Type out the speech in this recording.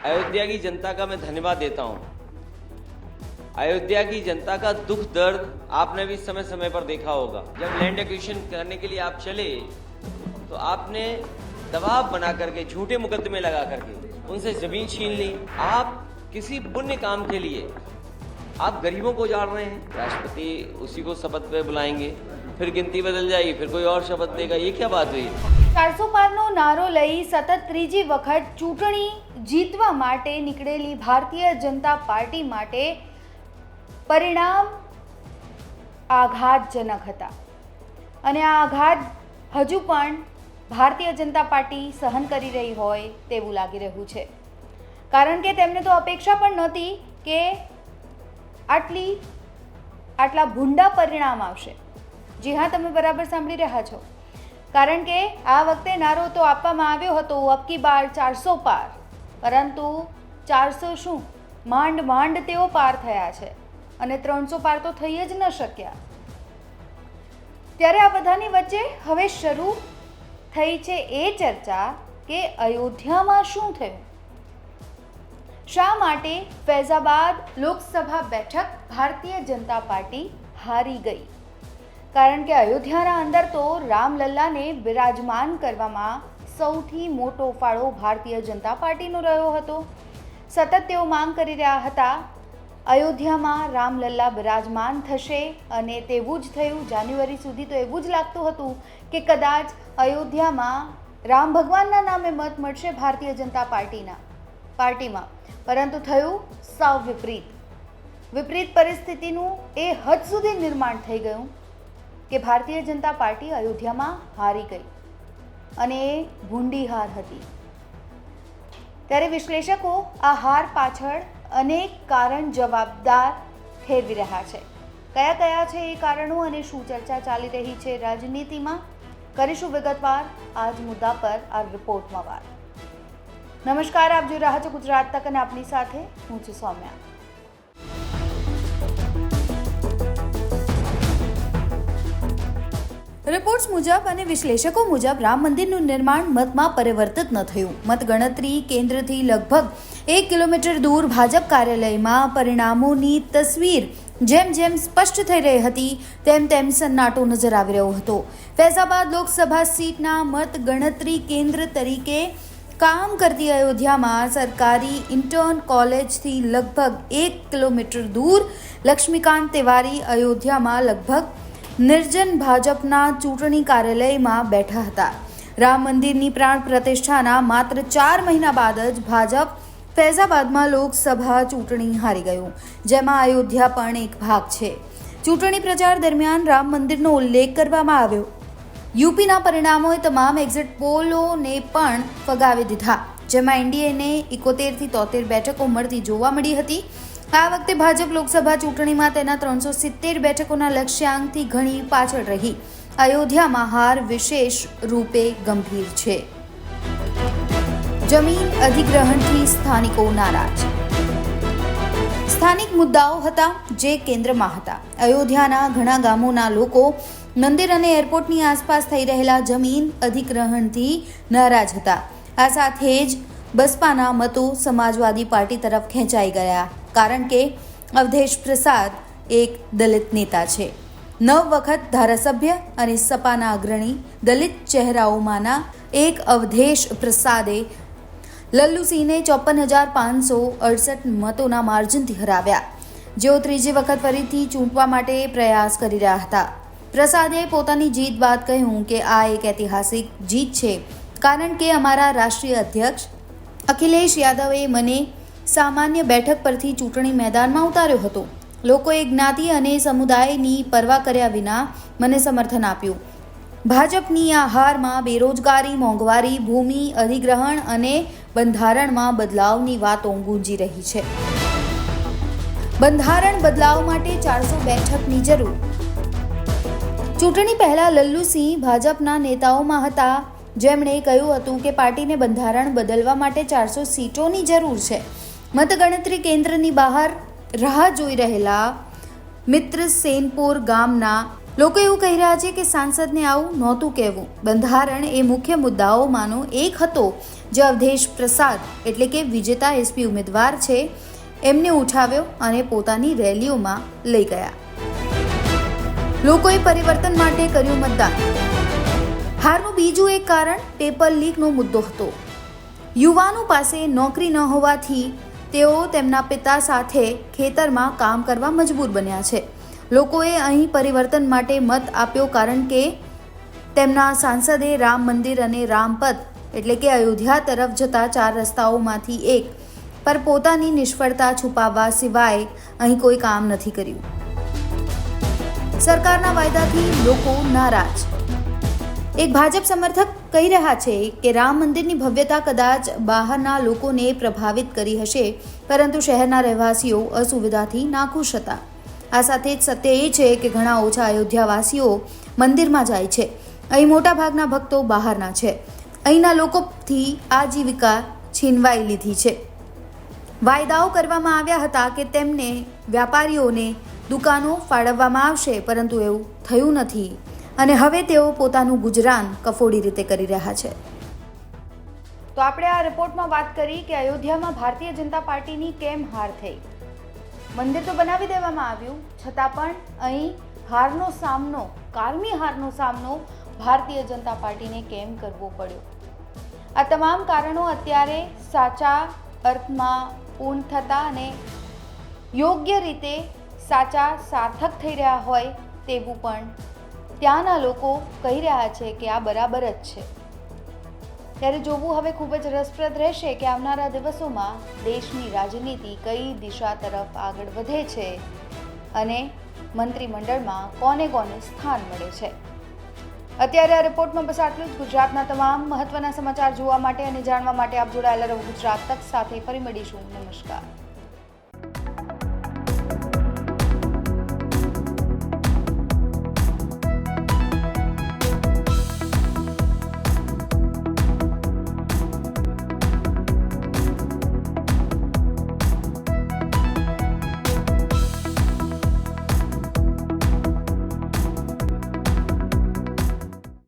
अयोध्या की जनता का मैं धन्यवाद देता हूँ। अयोध्या की जनता का दुख दर्द आपने भी समय समय पर देखा होगा। जब लैंड एक्विजिशन करने के लिए आप चले तो आपने दबाव बना करके, झूठे मुकदमे लगा करके, उनसे ज़मीन छीन ली। आप किसी पुण्य काम के लिए, आप गरीबों को जान रहे हैं। राष्ट्रपति उसी को शपथ पे बुलाएँगे, फिर गिनती बदल जाएगी, फिर कोई और शपथ देगा, ये क्या बात हुई? ચારસો પારનો નારો લઈ સતત ત્રીજી વખત ચૂંટણી જીતવા માટે નીકળેલી ભારતીય જનતા પાર્ટી માટે પરિણામ આઘાતજનક હતા. અને આ આઘાત હજુ પણ ભારતીય જનતા પાર્ટી સહન કરી રહી હોય તેવું લાગી રહ્યું છે. કારણ કે તેમને તો અપેક્ષા પણ નહોતી કે આટલી, આટલા ભૂંડા પરિણામ આવશે. જી હા, તમે બરાબર સાંભળી રહ્યા છો. કારણ કે આ વખતે નારો તો આપવામાં આવ્યો હતો, અબકી બાર ચારસો પાર. પરંતુ ચારસો શું? માંડ માંડ તેઓ પાર થયા છે અને ત્રણસો પાર તો થઈ જ ન શક્યા. ત્યારે આ બધાની વચ્ચે હવે શરૂ થઈ છે એ ચર્ચા કે અયોધ્યામાં શું થયું? શા માટે ફૈઝાબાદ લોકસભા બેઠક ભારતીય જનતા પાર્ટી હારી ગઈ? કારણ કે અયોધ્યાના અંદર તો રામલલ્લાને બિરાજમાન કરવામાં સૌથી મોટો ફાળો ભારતીય જનતા પાર્ટીનો રહ્યો હતો. સતત તેઓ માંગ કરી રહ્યા હતા, અયોધ્યામાં રામલલ્લા બિરાજમાન થશે અને તેવું જ થયું. જાન્યુઆરી સુધી તો એવું જ લાગતું હતું કે કદાચ અયોધ્યામાં રામ ભગવાનના નામે મત મળશે ભારતીય જનતા પાર્ટીના, પાર્ટીમાં. પરંતુ થયું સાવ વિપરીત. વિપરીત પરિસ્થિતિનું એ હદ સુધી નિર્માણ થઈ ગયું. કે ભારતીય જનતા પાર્ટી અયોધ્યામાં હારી ગઈ અને એ ભૂંડી હાર હતી. ત્યારે વિશ્લેષકો આ હાર પાછળ અનેક કારણ જવાબદાર ઠેરવી રહ્યા છે. કયા કયા છે એ કારણો અને શું ચર્ચા ચાલી રહી છે રાજનીતિમાં? કરીશું વિગતવાર. આજ મુદ્દા પર આ રિપોર્ટમાં વાત. નમસ્કાર, આપ જોઈ રહ્યા છો ગુજરાત તક અને આપની સાથે હું છું સૌમ્યા. રિપોર્ટ્સ મુજબ અને વિશ્લેષકો મુજબ રામ મંદિરનું નિર્માણ મતમાં પરિવર્તિત ન થયું. મતગણતરી કેન્દ્રથી લગભગ એક કિલોમીટર દૂર ભાજપ કાર્યાલયમાં પરિણામોની તસવીર જેમ જેમ સ્પષ્ટ થઈ રહી હતી, તેમ તેમ સન્નાટો નજર આવી રહ્યો હતો. ફૈઝાબાદ લોકસભા સીટના મતગણતરી કેન્દ્ર તરીકે કામ કરતી અયોધ્યામાં સરકારી ઇન્ટર્ન કોલેજથી લગભગ એક કિલોમીટર દૂર લક્ષ્મીકાંત તિવારી અયોધ્યામાં લગભગ નિર્જન ભાજપના ચૂંટણી કાર્યાલયમાં બેઠા હતા. રામ મંદિરની પ્રાણ પ્રતિષ્ઠાના માત્ર ચાર મહિના બાદ જ ભાજપ ફૈઝાબાદમાં લોકસભા ચૂંટણી હારી ગયું, જેમાં અયોધ્યા પણ એક ભાગ છે. ચૂંટણી પ્રચાર દરમિયાન રામ મંદિરનો ઉલ્લેખ કરવામાં આવ્યો. યુપીના પરિણામોએ તમામ એક્ઝિટ પોલોને પણ ફગાવી દીધા, જેમાં એનડીએને એકોતેરથી તોતેર બેઠકો મળતી જોવા મળી હતી. આ વખતે ભાજપ લોકસભા ચૂંટણીમાં તેના ત્રણસો સિત્તેર બેઠકોના લક્ષ્યાંકથી ઘણી પાછળ રહી. અયોધ્યામાં હાર વિશેષ રૂપે ગંભીર છે. જમીન અધિગ્રહણથી સ્થાનિકો નારાજ. સ્થાનિક મુદ્દાઓ હતા જે કેન્દ્રમાં હતા. અયોધ્યાના ઘણા ગામોના લોકો મંદિર અને એરપોર્ટની આસપાસ થઈ રહેલા જમીન અધિગ્રહણથી નારાજ હતા. આ સાથે જ બસપાના મતો સમાજવાદી પાર્ટી તરફ ખેંચાઈ ગયા. કારણ કે અવધેશ પ્રસાદ એક દલિત નેતા છે. નવ વખત ધારાસભ્ય અને સપાના અગ્રણી દલિત ચહેરાઓમાંના એક અવધેશ પ્રસાદે લલ્લુસિંહને ચોપન હજાર પાંચસો અડસઠ મતોના માર્જિનથી હરાવ્યા. જેઓ ત્રીજી વખત ફરીથી ચૂંટવા માટે પ્રયાસ કરી રહ્યા હતા. પ્રસાદે પોતાની જીત બાદ કહ્યું કે આ એક ઐતિહાસિક જીત છે. કારણ કે અમારા રાષ્ટ્રીય અધ્યક્ષ અખિલેશ યાદવે મને સામાન્ય બેઠક પરથી ચૂંટણી મેદાનમાં ઉતાર્યો હતો. લોકોએ જ્ઞાતિ અને સમુદાયની પરવા કર્યા વિના મને સમર્થન આપ્યું. ભાજપની આ હારમાં બેરોજગારી, મોંઘવારી, ભૂમિ, અધિગ્રહણ અને બંધારણમાં બદલાવની વાતો ગુંજી રહી છે. બંધારણ બદલાવ માટે ચારસો બેઠકની જરૂર. ચૂંટણી પહેલા લલ્લુસિંહ ભાજપના નેતાઓમાં હતા. જેમણે કહ્યું હતું કે પાર્ટીને બંધારણ બદલવા માટે ચારસો સીટોની જરૂર છે. મતગણતરી કેન્દ્રની બહાર રાહ જોઈ રહેલા મિત્ર સેનપોર ગામના લોકો એવું કહી રહ્યા છે કે સાંસદને આવું નહોતું કહેવું. બંધારણ એ મુખ્ય મુદ્દાઓમાંનો એક હતો, જે અવધેશ પ્રસાદ એટલે કે વિજેતા એસપી ઉમેદવાર છે, એમને ઉઠાવ્યો અને પોતાની રેલીઓમાં લઈ ગયા. લોકોએ પરિવર્તન માટે કર્યું મતદાન. હારનું બીજું એક કારણ પેપર લીકનો મુદ્દો હતો. યુવાનો પાસે નોકરી ન હોવાથી તેઓ તેમના પિતા સાથે ખેતરમાં કામ કરવા મજબૂર બન્યા છે. લોકોએ અહીં પરિવર્તન માટે મત આપ્યો કારણ કે તેમના સાંસદે રામ મંદિર અને રામપથ એટલે કે અયોધ્યા તરફ જતા ચાર રસ્તાઓમાંથી એક, પર પોતાની નિષ્ફળતા છુપાવવા સિવાય અહીં કોઈ કામ નથી કર્યું. સરકારના વાયદાથી લોકો નારાજ. એક ભાજપ સમર્થક કહી રહ્યા છે કે રામ મંદિરની ભવ્યતા કદાચ બહારના લોકોને પ્રભાવિત કરી હશે, પરંતુ શહેરના રહેવાસીઓ અસુવિધાથી નાખુશ હતા. આ સાથે જ સત્ય એ છે કે ઘણા ઓછા અયોધ્યાવાસીઓ મંદિરમાં જાય છે. અહીં મોટાભાગના ભક્તો બહારના છે. અહીંના લોકોથી આજીવિકા છીનવાઈ લીધી છે. વાયદાઓ કરવામાં આવ્યા હતા કે તેમને વ્યાપારીઓને દુકાનો ફાળવવામાં આવશે, પરંતુ એવું થયું નથી. અને હવે તેઓ પોતાનું ગુજરાન કફોડી રીતે કરી રહ્યા છે. તો આપણે આ રિપોર્ટમાં વાત કરી કે અયોધ્યામાં ભારતીય જનતા પાર્ટીની કેમ હાર થઈ? મંદિર તો બનાવી દેવામાં આવ્યું, છતાં પણ અહીં હારનો સામનો, કારમી હારનો સામનો ભારતીય જનતા પાર્ટીને કેમ કરવો પડ્યો? આ તમામ કારણો અત્યારે સાચા અર્થમાં પૂર્ણ થતા અને યોગ્ય રીતે સાચા સાર્થક થઈ રહ્યા હોય તેવું પણ ત્યાંના લોકો કહી રહ્યા છે કે આ બરાબર જ છે. ત્યારે જોવું હવે ખૂબ જ રસપ્રદ રહેશે કે આવનારા દિવસોમાં દેશની રાજનીતિ કઈ દિશા તરફ આગળ વધે છે અને મંત્રીમંડળમાં કોને કોને સ્થાન મળે છે. અત્યારે આ રિપોર્ટમાં બસ આટલું જ. ગુજરાતના તમામ મહત્વના સમાચાર જોવા માટે અને જાણવા માટે આપ જોડાયેલા રહો ગુજરાત તક સાથે. ફરી મળીશું. નમસ્કાર.